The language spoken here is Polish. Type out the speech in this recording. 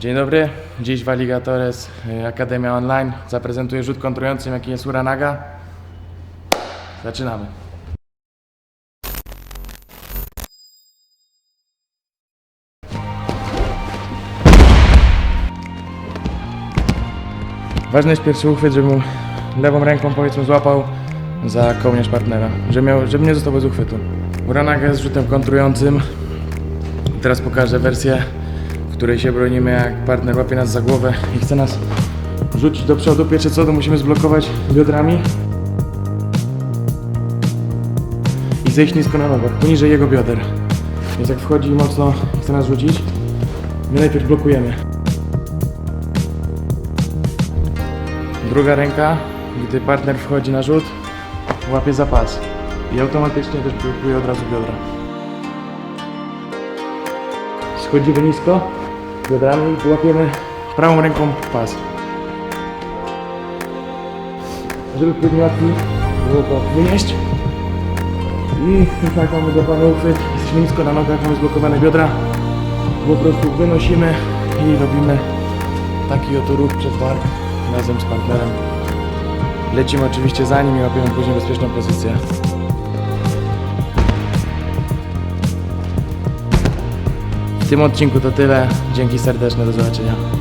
Dzień dobry, dziś w Alligatores y, Akademia Online zaprezentuję rzut kontrujący, jaki jest Uranaga. Zaczynamy. Ważny jest pierwszy uchwyt, żeby mu lewą ręką powiedzmy złapał za kołnierz partnera, żeby, miał, żeby nie został bez uchwytu. Uranaga jest rzutem kontrującym. Teraz pokażę wersję, której się bronimy, jak partner łapie nas za głowę i chce nas rzucić do przodu. Pierwsze co, to musimy zblokować biodrami i zejść nisko na nogach, poniżej jego bioder. Więc jak wchodzi i mocno chce nas rzucić, my najpierw blokujemy. Druga ręka, gdy partner wchodzi na rzut, łapie za pas i automatycznie też blokuje od razu biodra. Schodzimy nisko, biodrami i łapiemy prawą ręką pas. Żeby później łatwiej było to wynieść. I jak mamy złapany uchwyt, jesteśmy nisko na nogach, mamy zblokowane biodra, po prostu wynosimy i robimy taki oto ruch przez bark razem z partnerem. Lecimy oczywiście za nim i łapiemy później bezpieczną pozycję. W tym odcinku to tyle. Dzięki serdeczne, do zobaczenia.